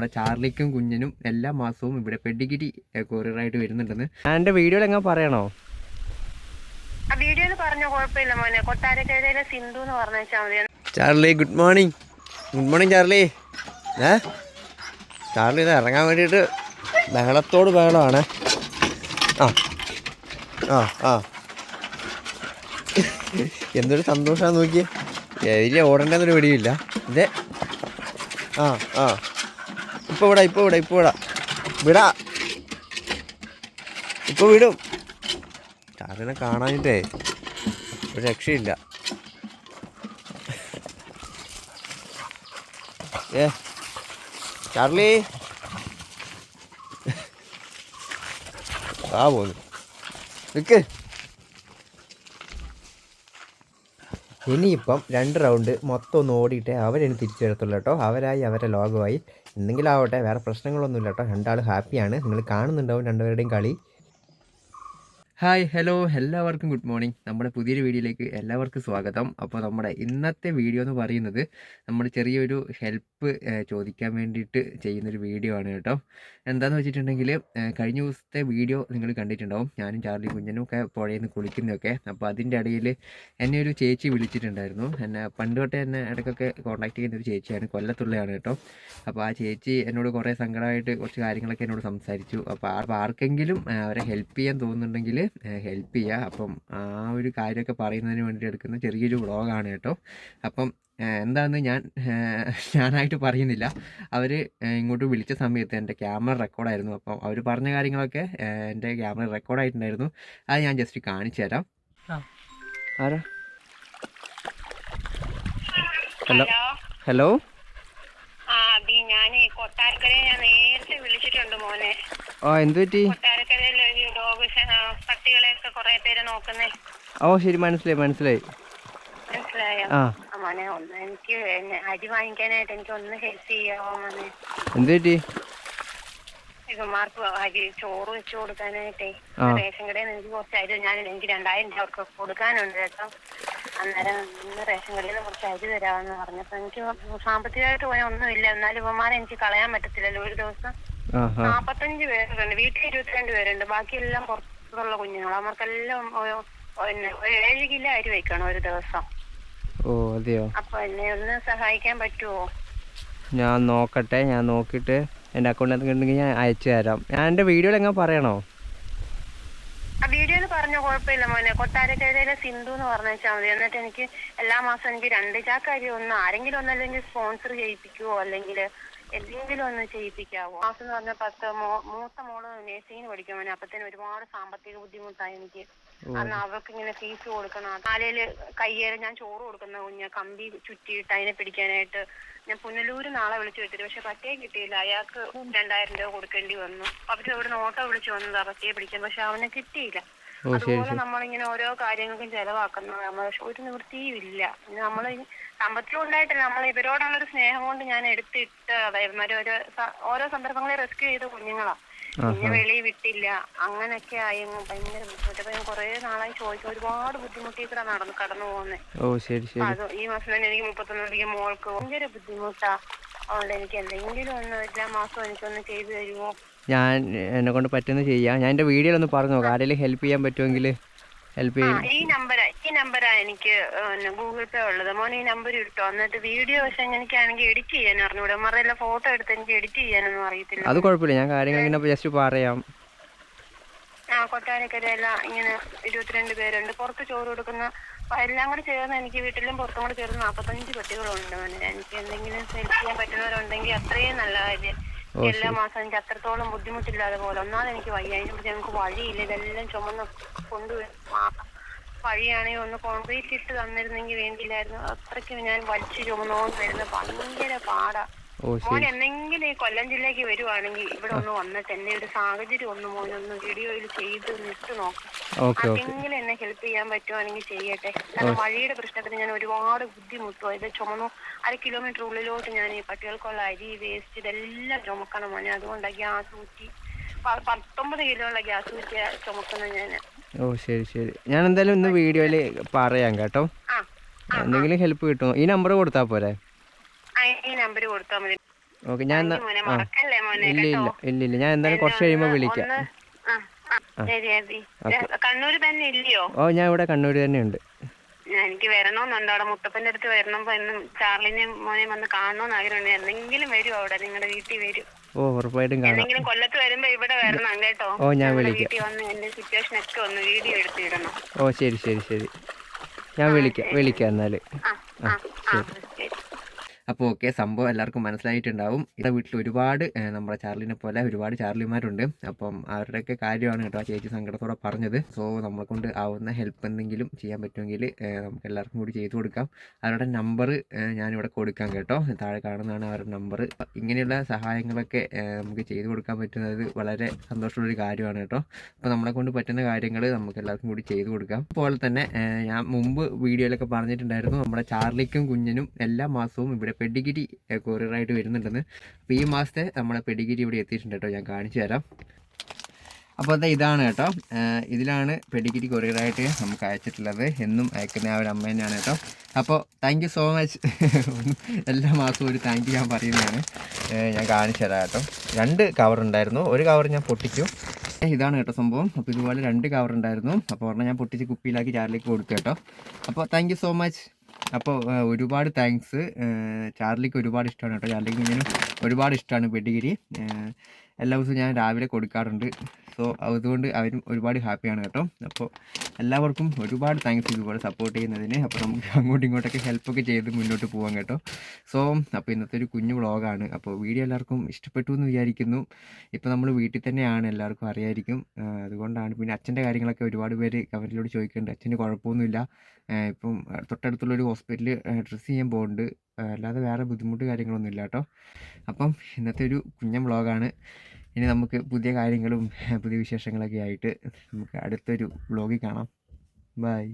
നമ്മുടെ ചാർലിക്കും കുഞ്ഞിനും എല്ലാ മാസവും ഇവിടെ പെഡിഗിരി കൊറിയറായിട്ട് വരുന്നുണ്ടെന്ന്. ഞാൻ എന്റെ വീഡിയോയിൽ എങ്ങനെ പറയണോ? ആ വീഡിയോയിൽ പറഞ്ഞ കുഴപ്പമില്ല മോനെ. കൊട്ടാരക്കരയിലെ സിന്ധു എന്ന് പറഞ്ഞു വെച്ചാൽ മതി. Charlie good morning good morning Charlie. ഏ? ചാർലി ഇത് ഇറങ്ങാൻ വേണ്ടിയിട്ട് ബഹളത്തോട് ബഹളമാണ്. ആ ആ ആ. എന്തൊരു സന്തോഷമാണ് നോക്കിയേ. വലിയ ഓടേണ്ടതൊരു വെടിയില്ല ഇതേ ആ ആ. ഇപ്പോൾ വിടാ ഇപ്പൊ വിടാ ഇപ്പൊ വിടാ. വിടാ. ഇപ്പൊ വിടും. ചാറിനെ കാണാനിട്ടേ ഒരു രക്ഷയില്ല. ഏ ചാർലി. ആ പോന്നു. നിക്ക്. ഇനിയിപ്പം രണ്ട് റൗണ്ട് മൊത്തം ഒന്ന് ഓടിയിട്ടേ അവരെന്നെ തിരിച്ചു വരത്തുള്ളൂ കേട്ടോ. അവരായി അവരെ ലോകമായി. എന്തെങ്കിലും ആവട്ടെ വേറെ പ്രശ്നങ്ങളൊന്നുമില്ല കേട്ടോ. രണ്ടാൾ ഹാപ്പിയാണ് നിങ്ങൾ കാണുന്നുണ്ടാവും രണ്ടുപേരുടെയും കളി. ഹായ് ഹലോ എല്ലാവർക്കും ഗുഡ് മോർണിംഗ് നമ്മുടെ പുതിയൊരു വീഡിയോയിലേക്ക് എല്ലാവർക്കും സ്വാഗതം. അപ്പോൾ നമ്മുടെ ഇന്നത്തെ വീഡിയോ എന്ന് പറയുന്നത് നമ്മൾ ചെറിയൊരു ഹെൽപ്പ് ചോദിക്കാൻ വേണ്ടിയിട്ട് ചെയ്യുന്നൊരു വീഡിയോ ആണ് കേട്ടോ. എന്താണെന്ന് വെച്ചിട്ടുണ്ടെങ്കിൽ കഴിഞ്ഞ ദിവസത്തെ വീഡിയോ നിങ്ങൾ കണ്ടിട്ടുണ്ടാവും. ഞാനും ചാർലി കുഞ്ഞനും ഒക്കെ പുഴയിൽ നിന്ന് കുളിക്കുന്നതൊക്കെ. അപ്പോൾ അതിന്റെ ഇടയിൽ എന്നെ ഒരു ചേച്ചി വിളിച്ചിട്ടുണ്ടായിരുന്നു. എന്നെ പണ്ട് തൊട്ടേ എന്നെ ഇടയ്ക്കൊക്കെ കോൺടാക്ട് ചെയ്യുന്ന ഒരു ചേച്ചിയാണ് കൊല്ലത്തുള്ളതാണ് കേട്ടോ. അപ്പോൾ ആ ചേച്ചി എന്നോട് കുറേ സങ്കടമായിട്ട് കുറച്ച് കാര്യങ്ങളൊക്കെ എന്നോട് സംസാരിച്ചു. അപ്പോൾ അപ്പോൾ ആർക്കെങ്കിലും അവരെ ഹെൽപ്പ് ചെയ്യാൻ തോന്നുന്നുണ്ടെങ്കിൽ ഹെൽപ്പ് ചെയ്യുക അപ്പം ആ ഒരു കാര്യമൊക്കെ പറയുന്നതിന് വേണ്ടി എടുക്കുന്ന ചെറിയൊരു വ്ളോഗാണ് കേട്ടോ. അപ്പം എന്താണെന്ന് ഞാൻ ഞാനായിട്ട് പറയുന്നില്ല. അവർ ഇങ്ങോട്ട് വിളിച്ച സമയത്ത് എന്റെ ക്യാമറ റെക്കോർഡായിരുന്നു. അപ്പം അവർ പറഞ്ഞ കാര്യങ്ങളൊക്കെ എന്റെ ക്യാമറ റെക്കോർഡായിട്ടുണ്ടായിരുന്നു. അത് ഞാൻ ജസ്റ്റ് കാണിച്ചു തരാം. ആരാ? ഹലോ. ഹലോ. ഹലോ. ആ അബി ഞാൻ ഞാൻ നേരത്തെ വിളിച്ചിട്ടുണ്ട് മോനെ. ആ എന്ത് പറ്റി? കൊട്ടാരക്കരയിൽ ഒരു ഡോഗ് പട്ടികളെയൊക്കെ കുറെ പേര് നോക്കുന്നേ. ഓ ശരി മനസ്സിലായി. മനസ്സിലായി? ആ. മോനെ ഒന്ന് എനിക്ക് അരി വാങ്ങിക്കാനായിട്ട് എനിക്ക് ഒന്ന് ഹെൽപ്പ് ചെയ്യാവോ മോനെ? എന്ത് പറ്റി? ഇവന്മാർക്ക് അരി ചോറ് വെച്ച് കൊടുക്കാനായിട്ടേ. റേഷൻ കടയിൽ നിന്ന് കുറച്ച് അരി ഞാൻ എനിക്ക് രണ്ടായിരം രൂപ അവർക്ക് കൊടുക്കാനുണ്ട് കേട്ടോ. അന്നേരം ഇന്ന് റേഷൻ കടയിൽ നിന്ന് കുറച്ച് അരി തരാമെന്ന് പറഞ്ഞപ്പോ എനിക്ക് സാമ്പത്തികമായിട്ട് പോയാൽ ഒന്നുമില്ല. എന്നാലും ഇവന്മാരെ എനിക്ക് കളയാൻ പറ്റത്തില്ലല്ലോ. ഒരു ദിവസം നാപ്പത്തഞ്ച് പേരുണ്ട്. വീട്ടിൽ ഇരുപത്തിരണ്ട് പേരുണ്ട്. ബാക്കിയെല്ലാം പുറത്തുള്ള കുഞ്ഞുങ്ങൾ അവർക്കെല്ലാം പിന്നെ ഏഴ് കിലോ അരി വെക്കണം ഒരു ദിവസം. ഓ അതെയോ? അപ്പൊ എന്നെ ഒന്ന് സഹായിക്കാൻ പറ്റുമോ ഞാൻ നോക്കട്ടെ ഞാൻ നോക്കിയിട്ട് എന്റെ അക്കൗണ്ടിൽ ഉണ്ടെങ്കിൽ ഞാൻ അയച്ചു തരാം. ഞാൻ എന്റെ വീഡിയോയിൽ എങ്ങനെ പറയണോ? വീഡിയോയിൽ പറഞ്ഞ കുഴപ്പമില്ല മോനെ. കൊട്ടാരക്കരയിലെ സിന്ധു എന്ന് പറഞ്ഞു വെച്ചാൽ മതി. എന്നിട്ട് എനിക്ക് എല്ലാ മാസം എനിക്ക് രണ്ട് ചാക്ക് അരി ഒന്ന് ആരെങ്കിലും ഒന്നല്ലെങ്കിൽ സ്പോൺസർ ചെയ്യിപ്പിക്കുവോ? അല്ലെങ്കിൽ എന്തെങ്കിലും ഒന്ന് ചെയ്യിപ്പിക്കാവോ? മാസം എന്ന് പറഞ്ഞാൽ പത്ത് മൂത്ത മോൾ നേഴ്സിങ്ങിന് പഠിക്കാൻ മോനെ. അപ്പത്തേന് ഒരുപാട് സാമ്പത്തിക ബുദ്ധിമുട്ടായി എനിക്ക്. അന്ന് അവർക്ക് ഇങ്ങനെ ഫീസ് കൊടുക്കണം. കാലയിൽ കയ്യേൽ ഞാൻ ചോറ് കൊടുക്കുന്ന കുഞ്ഞ് കമ്പി ചുറ്റിയിട്ട് അതിനെ പിടിക്കാനായിട്ട് ഞാൻ പുനലൂര് നാളെ വിളിച്ചു വെച്ചിട്ട് പക്ഷെ പട്ടിയെ കിട്ടിയില്ല. അയാൾക്ക് രണ്ടായിരം രൂപ കൊടുക്കേണ്ടി വന്നു. അവർ ഇവിടെ ഓട്ടോ വിളിച്ചു വന്നതാ പട്ടിയെ പിടിക്കാൻ. പക്ഷെ അവനെ കിട്ടിയില്ല. അതുപോലെ നമ്മളിങ്ങനെ ഓരോ കാര്യങ്ങൾക്കും ചെലവാക്കുന്നത് നമ്മൾ ഒരു നിവൃത്തിയും ഇല്ല. നമ്മൾ സാമ്പത്തികം ഉണ്ടായിട്ടില്ല. നമ്മൾ ഇവരോടുള്ള ഒരു സ്നേഹം കൊണ്ട് ഞാൻ എടുത്തിട്ട് അതായത് ഓരോ ഓരോ സന്ദർഭങ്ങളെ റെസ്ക്യൂ ചെയ്ത കുഞ്ഞുങ്ങളാ. പിന്നെ വെളിയിൽ വിട്ടില്ല. അങ്ങനൊക്കെ ആയി ഭയങ്കര ബുദ്ധിമുട്ട്. കുറെ നാളായി ചോദിക്കും ഒരുപാട് ബുദ്ധിമുട്ടി കൂടെ നടന്ന് കടന്നു പോകുന്നത് അത് ഈ മാസം തന്നെ എനിക്ക് മുപ്പത്തൊന്നിലേക്ക് മോൾക്ക് ഭയങ്കര ബുദ്ധിമുട്ടാ. അതുകൊണ്ട് എനിക്ക് എന്തെങ്കിലും ഒന്ന് എല്ലാ മാസവും എനിക്കൊന്ന് ചെയ്തു തരുമോ? ഞാൻ എന്നെ കൊണ്ട് പറ്റുന്ന ചെയ്യാം. ഞാൻ എന്റെ വീഡിയോയിൽ ഒന്ന് പറഞ്ഞു നോക്കാം. ആരെങ്കിലും ഹെൽപ്പ് ചെയ്യാൻ പറ്റുമെങ്കിൽ ഹെൽപ്പ് ചെയ്യും. ഈ നമ്പരാ ഈ നമ്പരാ എനിക്ക് ഗൂഗിൾ പേ ഉള്ളത്. മോനെ ഈ നമ്പർ ഇട്ടോ? എന്നിട്ട് വീഡിയോ പക്ഷെ എനിക്കാണെങ്കിൽ എഡിറ്റ് ചെയ്യാൻ അറിഞ്ഞൂടെ. മറെല്ലാം ഫോട്ടോ എടുത്ത് എനിക്ക് എഡിറ്റ് ചെയ്യാനൊന്നും അറിയത്തില്ല. അത് കുഴപ്പമില്ല. ഞാൻ കാര്യങ്ങൾ ഇങ്ങനെ ജസ്റ്റ് പറയാം. ആ കൊട്ടാരക്കരയെല്ലാം ഇങ്ങനെ ഇരുപത്തിരണ്ട് പേരുണ്ട്. പുറത്ത് ചോറ് കൊടുക്കുന്ന എല്ലാം കൂടെ ചേർന്ന് എനിക്ക് വീട്ടിലും പുറത്തും കൂടെ ചേർന്ന് നാൽപ്പത്തഞ്ച് പട്ടികളുണ്ട് മോനെ. എനിക്ക് എന്തെങ്കിലും ഹെൽപ്പ് ചെയ്യാൻ പറ്റുന്നവരുണ്ടെങ്കിൽ അത്രയും നല്ല കാര്യം. എല്ലാ മാസം എനിക്ക് അത്രത്തോളം ബുദ്ധിമുട്ടില്ലാതെ പോലെ. ഒന്നാമത് എനിക്ക് വയ്യ. അതിന് ഞങ്ങൾക്ക് വഴിയില്ല. ഇതെല്ലാം ചുമന്ന് കൊണ്ടുവരും വഴിയാണെങ്കിൽ ഒന്ന് കോൺക്രീറ്റ് ഇട്ട് തന്നിരുന്നെങ്കിൽ വേണ്ടിയില്ലായിരുന്നു. അത്രയ്ക്ക് ഞാൻ വലിച്ചു ചുമന്നുകൊണ്ട് വരുന്നത്. ഭയങ്കര പാടാ. മോൻ ശരി. എന്തെങ്കിലും ഈ കൊല്ലം ജില്ലക്ക് വരുവാണെങ്കിൽ ഇവിടെ ഒന്ന് വന്നിട്ട് എന്നെ ഒരു സാഹചര്യം ഒന്ന് മോനൊന്ന് വീഡിയോയിൽ ചെയ്ത് നിട്ട് നോക്കാം. ആർക്കെങ്കിലും എന്നെ ഹെൽപ്പ് ചെയ്യാൻ പറ്റുവാണെങ്കിൽ ചെയ്യട്ടെ. കാരണം വഴിയുടെ പ്രശ്നത്തിന് ഞാൻ ഒരുപാട് ബുദ്ധിമുട്ടും. ഇത് ചുമന്നു. അര കിലോമീറ്റർ ഉള്ളിലോട്ട് ഞാൻ ഈ പട്ടികൾക്കുള്ള അരി വേസ്റ്റ് ഇതെല്ലാം ചുമക്കണം മോനെ. അതുകൊണ്ടാണ് ഗ്യാസ് ഊറ്റി. പ- പത്തൊമ്പത് കിലോ ഉള്ള ഗ്യാസ് ഊറ്റിയ ചുമക്കുന്നത് ഞാൻ ഓ ശരി ശരി. ഞാൻ എന്തായാലും ഇന്ന് വീഡിയോയിൽ പറയാം കേട്ടോ. ആ എന്തെങ്കിലും ഹെൽപ്പ് കിട്ടുമോ? ഈ നമ്പർ കൊടുത്താൽ പോരെ? നമ്പർ കൊടുത്താൽ മതി. ഓക്കെ ഞാൻ ഇല്ല ഇല്ല ഇല്ല ഇല്ല. ഞാൻ എന്തായാലും കുറച്ച് കഴിയുമ്പോൾ വിളിക്കാം. കണ്ണൂര് തന്നെ ഇല്ലയോ? ഓ ഞാൻ ഇവിടെ കണ്ണൂർ തന്നെ ഉണ്ട്. എനിക്ക് വരണമെന്നുണ്ട്. അവിടെ മുത്തപ്പന്റെ അടുത്ത് വരണമ്പോ എന്നും ചാർലിനെ മോനെ വന്ന് കാണണമെന്ന് ആഗ്രഹമുണ്ട്. എന്തെങ്കിലും വരും അവിടെ നിങ്ങളുടെ വീട്ടിൽ വരും. ഓ ഉറപ്പായിട്ടും എന്തെങ്കിലും കൊല്ലത്ത് വരുമ്പോ ഇവിടെ വരണം കേട്ടോ. ഓ ഞാൻ വിളിക്കാം. വന്ന് എന്റെ സിറ്റുവേഷൻ ഒക്കെ ഒന്ന് വീഡിയോ എടുത്തിടണം. ഓ ശരി ശരി ശരി. ഞാൻ വിളിക്കാം വിളിക്കാം എന്നാൽ. ആ ശരി. അപ്പോൾ ഓക്കെ സംഭവം എല്ലാവർക്കും മനസ്സിലായിട്ടുണ്ടാവും. ഇവിടെ വീട്ടിൽ ഒരുപാട് നമ്മുടെ ചാർലിനെ പോലെ ഒരുപാട് ചാർലിമാരുണ്ട്. അപ്പം അവരുടെയൊക്കെ കാര്യമാണ് കേട്ടോ ആ ചേച്ചി സങ്കടത്തോടെ പറഞ്ഞത്. സോ നമ്മളെക്കൊണ്ട് ആവുന്ന ഹെൽപ്പ് എന്തെങ്കിലും ചെയ്യാൻ പറ്റുമെങ്കിൽ നമുക്ക് എല്ലാവർക്കും കൂടി ചെയ്തു കൊടുക്കാം. അവരുടെ നമ്പർ ഞാനിവിടെ കൊടുക്കാം കേട്ടോ. താഴെ കാണുന്നതാണ് അവരുടെ നമ്പർ ഇങ്ങനെയുള്ള സഹായങ്ങളൊക്കെ നമുക്ക് ചെയ്തു കൊടുക്കാൻ പറ്റുന്നത് വളരെ സന്തോഷമുള്ളൊരു കാര്യമാണ് കേട്ടോ. അപ്പോൾ നമ്മളെ കൊണ്ട് പറ്റുന്ന കാര്യങ്ങൾ നമുക്ക് എല്ലാവർക്കും കൂടി ചെയ്തു കൊടുക്കാം. അതുപോലെ തന്നെ ഞാൻ മുമ്പ് വീഡിയോയിലൊക്കെ പറഞ്ഞിട്ടുണ്ടായിരുന്നു നമ്മുടെ ചാർലിക്കും കുഞ്ഞിനും എല്ലാ മാസവും ഇവിടെ പെഡിഗിരി കൊറിയറായിട്ട് വരുന്നുണ്ടെന്ന്. അപ്പോൾ ഈ മാസത്തെ നമ്മളെ പെഡിഗിരി ഇവിടെ എത്തിയിട്ടുണ്ട് കേട്ടോ ഞാൻ കാണിച്ചു തരാം. അപ്പോൾ അത് ഇതാണ് കേട്ടോ ഇതിലാണ് പെഡിഗിരി കൊറിയറായിട്ട് നമുക്ക് അയച്ചിട്ടുള്ളത്. എന്നും അയക്കുന്ന ആ ഒരു അമ്മ തന്നെയാണ് കേട്ടോ. അപ്പോൾ താങ്ക് സോ മച്ച് എല്ലാ മാസവും ഒരു താങ്ക് ഞാൻ പറയുന്നതാണ്. ഞാൻ കാണിച്ചു തരാം കേട്ടോ. രണ്ട് കവർ ഉണ്ടായിരുന്നു ഒരു കവർ ഞാൻ പൊട്ടിച്ചു. ഇതാണ് കേട്ടോ സംഭവം. അപ്പോൾ ഇതുപോലെ രണ്ട് കവർ ഉണ്ടായിരുന്നു. അപ്പോൾ ഒരെണ്ണം ഞാൻ പൊട്ടിച്ച് കുപ്പിയിലാക്കി ചാറിലേക്ക് കൊടുത്തു കേട്ടോ. അപ്പോൾ താങ്ക് സോ മച്ച് അപ്പോൾ ഒരുപാട് താങ്ക്സ് ചാർലിക്ക് ഒരുപാട് ഇഷ്ടമാണ് കേട്ടോ. ചാർലിക്ക് ഇങ്ങനെ ഒരുപാട് ഇഷ്ടമാണ് പെഡിഗിരി എല്ലാ ദിവസവും ഞാൻ രാവിലെ കൊടുക്കാറുണ്ട്. സോ അതുകൊണ്ട് അവരും ഒരുപാട് ഹാപ്പിയാണ് കേട്ടോ. അപ്പോൾ എല്ലാവർക്കും ഒരുപാട് താങ്ക്സ് ഇതുപോലെ സപ്പോർട്ട് ചെയ്യുന്നതിന്. അപ്പോൾ നമുക്ക് അങ്ങോട്ടും ഇങ്ങോട്ടൊക്കെ ഹെൽപ്പൊക്കെ ചെയ്ത് മുന്നോട്ട് പോകാം കേട്ടോ. സോ അപ്പോൾ ഇന്നത്തെ ഒരു കുഞ്ഞു വ്ളോഗാണ് അപ്പോൾ വീഡിയോ എല്ലാവർക്കും ഇഷ്ടപ്പെട്ടു എന്ന് വിചാരിക്കുന്നു. ഇപ്പോൾ നമ്മൾ വീട്ടിൽ തന്നെയാണ് എല്ലാവർക്കും അറിയായിരിക്കും. അതുകൊണ്ടാണ് പിന്നെ അച്ഛന്റെ കാര്യങ്ങളൊക്കെ ഒരുപാട് പേര് കമന്റിലൂടെ ചോദിക്കുന്നുണ്ട്. അച്ഛന് കുഴപ്പമൊന്നുമില്ല. ഇപ്പം ആ, തൊട്ടടുത്തുള്ളൊരു ഹോസ്പിറ്റലിൽ ഡ്രസ്സ് ചെയ്യാൻ പോകുന്നുണ്ട് അല്ലാതെ വേറെ ബുദ്ധിമുട്ട് കാര്യങ്ങളൊന്നും ഇല്ല കേട്ടോ. അപ്പം ഇന്നത്തെ ഒരു കുഞ്ഞൻ വ്ളോഗാണ് ഇനി നമുക്ക് പുതിയ കാര്യങ്ങളും പുതിയ വിശേഷങ്ങളൊക്കെ ആയിട്ട് നമുക്ക് അടുത്തൊരു വ്ളോഗിൽ കാണാം. ബൈ.